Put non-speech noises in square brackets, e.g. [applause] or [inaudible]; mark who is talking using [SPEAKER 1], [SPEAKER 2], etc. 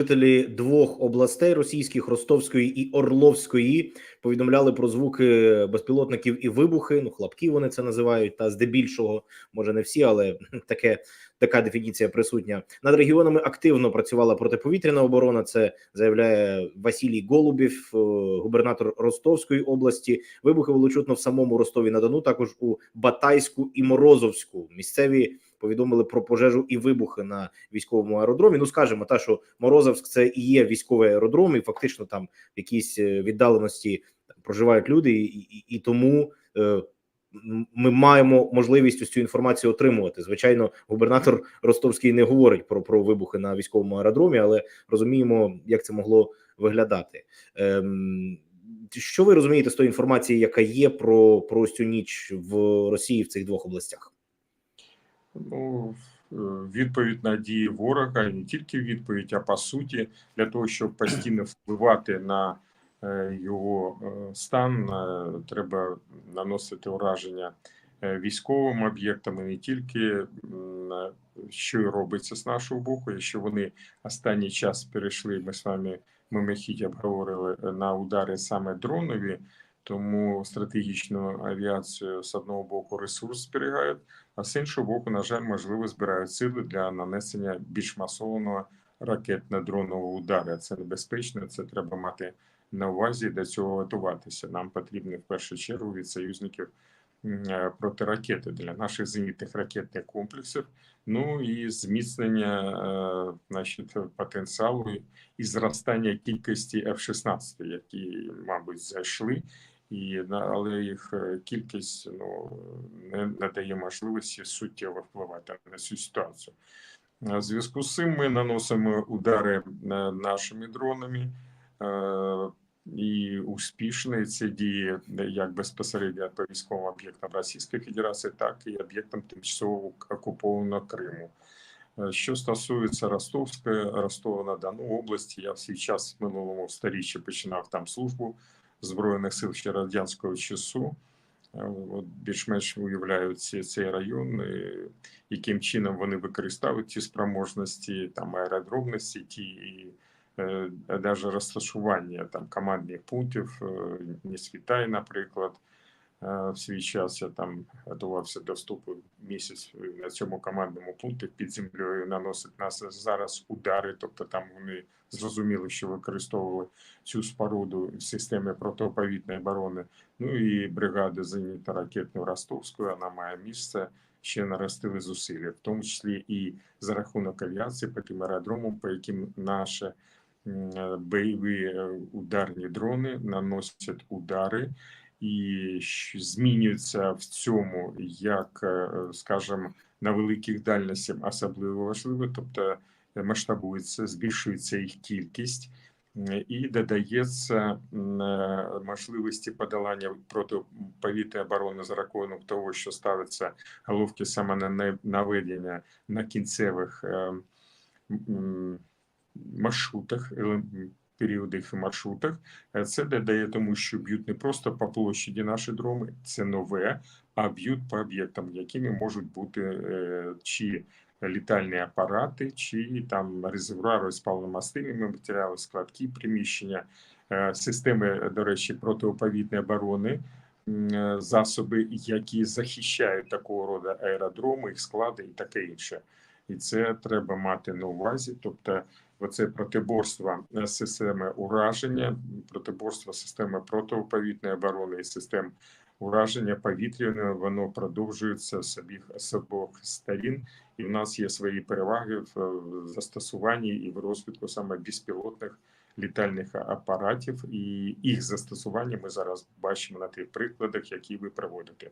[SPEAKER 1] Жителі двох областей російських Ростовської і Орловської повідомляли про звуки безпілотників і вибухи. Ну, хлопки вони це називають. Та здебільшого, може не всі, але [laughs] таке така дефініція присутня. Над регіонами активно працювала протиповітряна оборона. Це заявляє Василій Голубів, е, губернатор Ростовської області. Вибухи було чутно в самому Ростові на Дону, також у Батайську і Морозовську. Місцеві повідомили про пожежу і вибухи на військовому аеродромі. Ну скажімо, та що Морозовськ це і є військовий аеродром, і фактично там в якійсь е, віддаленості проживають люди, і, і, і тому. Е, ми маємо можливість ось цю інформацію отримувати. Звичайно, губернатор Ростовський не говорить про про вибухи на військовому аеродромі, але розуміємо, як це могло виглядати. Ем, що ви розумієте з тої інформації, яка є про, про цю ніч в Росії в цих двох областях?
[SPEAKER 2] Ну, е, відповідь на дії ворога, не тільки відповідь, а по суті, для того, щоб постійно впливати на е, його е, стан, треба наносити ураження військовим об'єктам і не тільки що і робиться з нашого боку, якщо вони останній час перейшли, ми з вами мимохідь обговорили на удари саме дронові. Тому стратегічну авіацію з одного боку ресурс зберігають, а з іншого боку, на жаль, можливо, збирають сили для нанесення більш масованого ракетно-дронового удару. Це небезпечно, це треба мати на увазі для цього готуватися. Нам потрібно в першу чергу від союзників протиракети для наших зенітних ракетних комплексів. Ну і зміцнення е, значить, потенціалу і зростання кількості F-16, які, мабуть, зайшли і але їх е, кількість ну не надає можливості суттєво впливати на цю ситуацію. В зв'язку з цим ми наносимо удари нашими дронами. Е, і успішні ці дії як безпосередньо по військовим об'єктам Російської Федерації, так і об'єктам тимчасово окупованого Криму. Е, що стосується Ростовської, Ростова на Дону області, я в час в минулому сторіччі починав там службу збройних сил ще радянського часу. Е, от Більш-менш уявляють цей район, яким чином вони використовують ті спроможності, там аеродромності, ті і навіть е, розташування там командних пунктів, е, не світай, наприклад. В свій час я там готувався до вступу місяць на цьому командному пункті під землею наносить нас зараз удари, тобто там вони зрозуміли, що використовували цю споруду в системі протиповітної оборони. Ну і бригада зенітно-ракетної Ростовської вона має місце. Ще наростили зусилля, в тому числі і за рахунок авіації по тим аеродромам, по яким наші бойові е, ударні дрони наносять удари і змінюються в цьому, як е, скажімо, на великих дальностях особливо важливо, тобто масштабується, збільшується їх кількість. І додається можливості подолання протиповітряної оборони за рахунок того, що ставиться головки саме на наведення на кінцевих е, маршрутах, періодах і маршрутах. Е, це додає тому, що б'ють не просто по площаді наші дрони, це нове, а б'ють по об'єктам, якими можуть бути е, чи літальні апарати, чи там резервуари з паливно-мастильними матеріалами, складки приміщення, е, системи, до речі, протиповітної оборони. Засоби, які захищають такого роду аеродроми, їх склади і таке інше, і це треба мати на увазі. Тобто, оце протиборство е, системи ураження, протиборство системи протиповітної оборони і систем ураження повітряної, воно продовжується з обох, з обох сторін, і в нас є свої переваги в застосуванні і в розвитку саме безпілотних літальних апаратів, і їх застосування ми зараз бачимо на тих прикладах, які ви проводите.